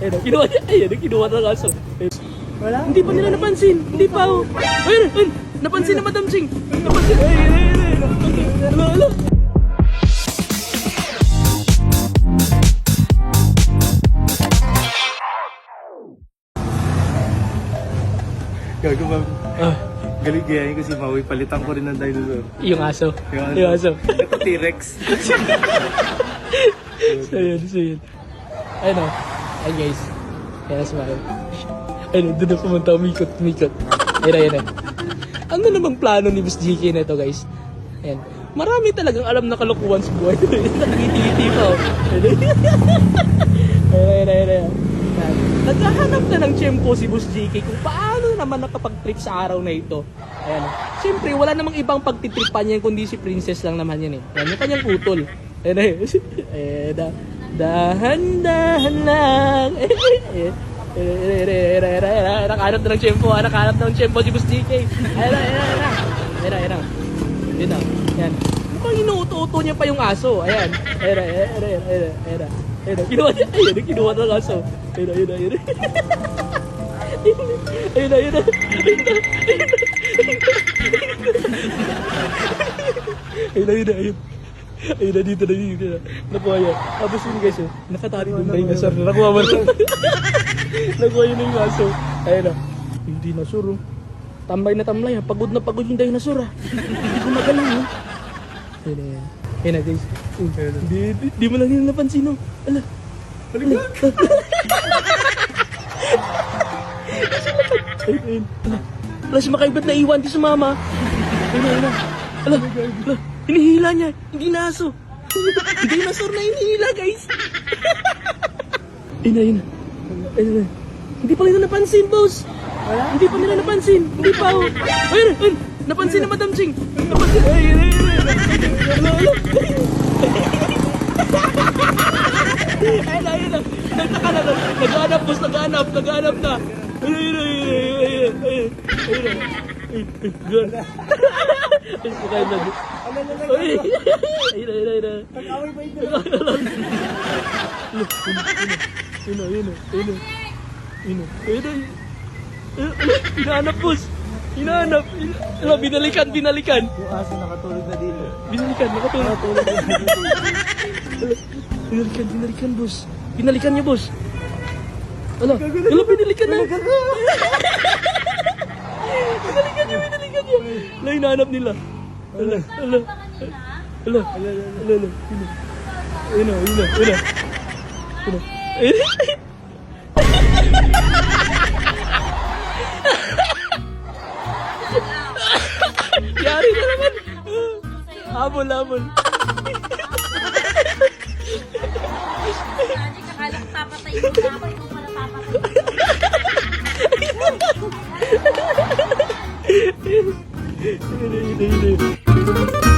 Ayun, oh, kinuha niya. Ayun, kinuha ng aso. Ayun. Wala? Hindi pa nila napansin. Hindi pa oh. Ayun, ayun. Napansin na Madam Ching. Napansin. Ayun, ayun, ayun. Ano, ano? Gago ba? Ah, Galing gayahin ko si Maui. Palitan ko rin ng dinosaur. yung aso. Yung aso. Yung aso. Ito T-Rex. So yun, so yun. Ayun o. Ayun guys. Kaya smile. Ayun, doon na pumunta. Umikot, umikot. Ayun, ayun, ayun. Ano namang plano ni Boss GK na ito guys? Ayan. Marami talagang alam na kalokohan sa buhay. Nakikiti pa oh. Ayun, ayun, ayun, ayun. Ayan. Naghahanap na ng tiyempo si Boss GK kung paano naman nakapag-trip sa araw na ito. Ayan. Siyempre, wala namang ibang pagtitripan yan kundi si Princess lang naman yan eh. Yan, yung kanyang utol. Ayan eh. Eh, da, Dahan-dahan lang. Nakahanap ng tempo, nakahanap ng tempo si Boss DK. Ayun, ayun, ayun. Ayun, ayun. Yun na. Yan. Mukhang inuuto-uto niya pa yung aso. Ayan. Ayun, ayun, ayun, ayun, ayun. Ayun, kinuha niya. Ayun, kinuha ng aso. Ayun, ayun, ayun. Ayun, ayun, ayun. Ayun, ayun, ayun. Ayun na, dito na, dito na. Nakuha yan. Tapos yun guys, oh, nakatali yung dinosaur na nakuha mo na. nakuha yun yung aso. Ayun na. Yung dinosaur, oh. Tambay na tambay, ha. Pagod na pagod yung dinosaur, ha. Hindi ko magaling, ha. Ayun na, ayun. Ayun na, guys. Hindi, di, di mo lang yun napansin, oh. Ala. Ala. Ayun, ayun. Ala. Ala, si Makaibat na iwan di sa mama. Ayun, ayun. Ala. Ala. Hinihila niya. Hindi na aso. Dinosaur na hinihila, guys. Ayun, ayun. Ayun, ayun. Hindi pa nila napansin, boss. Hindi pa nila napansin. Hindi pa, oh. Ayun, ayun. Napansin na Madam Ching. Napansin. Ayun, ayun, ayun. Ala, ala. Ayun ayun na. Nagtaka na. Naghanap, boss. Naghanap. Naghanap na. Ayun, ayun, ayun, ayun, ayun, ayun. Ayun. Ayun, ayun. Kaya na. Ano na lang? Uy! Ina, ina, ina. Tag-away pa ito. Ina, ina, ina. Ina. Inaanap, boss. Inaanap. Ina, binalikan, binalikan. Yung aso nakatulog na dito. Binalikan, nakatulog. Nakatulog na dito. Binalikan, binalikan, boss. Binalikan niya, boss. Ala, ala, binalikan na. Binalikan na. hinahanap nila. Ala, ala. Ala, ala, ala, ala. Yun o, yun o, yun o. Yun o. Yari na naman. Habol, habol. Dati kakala ko papatay mo ikaw pala papatay. Yine yine yine.